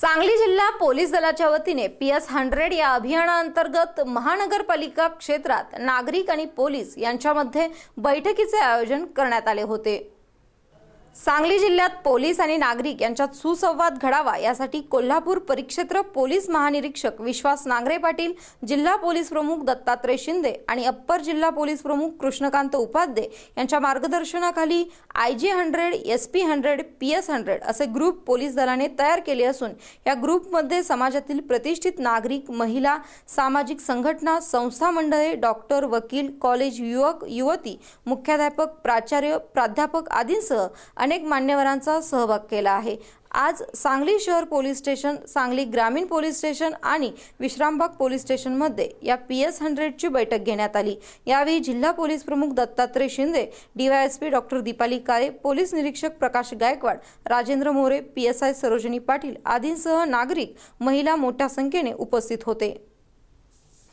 सांगली जिल्हा पोलीस दलाच्या वतीने पी एस हंड्रेड या अभियानाअंतर्गत महानगरपालिका क्षेत्रात नागरिक आणि पोलीस यांच्यामध्ये बैठकीचे आयोजन करण्यात आले होते. सांगली जिल्ह्यात पोलीस आणि नागरिक यांच्यात सुसंवाद घडावा यासाठी कोल्हापूर परिक्षेत्र पोलीस महानिरीक्षक विश्वास नांगरे पाटील जिल्हा पोलीस प्रमुख दत्तात्रय शिंदे आणि अप्पर जिल्हा पोलीस प्रमुख कृष्णकांत उपाध्ये यांच्या मार्गदर्शनाखाली I G hundred S P hundred P S hundred असे ग्रुप पोलीस दलाने तयार केले असून या ग्रुपमध्ये समाजातील प्रतिष्ठित नागरिक महिला सामाजिक संघटना संस्था मंडळे डॉक्टर वकील कॉलेज युवक युवती मुख्याध्यापक प्राचार्य प्राध्यापक आदींसह अनेक मान्यवरांचा सहभाग केला आहे. आज सांगली शहर पोलीस स्टेशन सांगली ग्रामीण पोलीस स्टेशन आणि विश्रामबाग पोलीस स्टेशनमध्ये या पी एस हंड्रेडची बैठक घेण्यात आली. यावेळी जिल्हा पोलीस प्रमुख Dattatray Shinde DYSP doctor Deepali Kale police निरीक्षक Prakash Gaikwad Rajendra More P S I Sarojini Patil आदींसह नागरिक महिला मोठ्या संख्येने उपस्थित होते.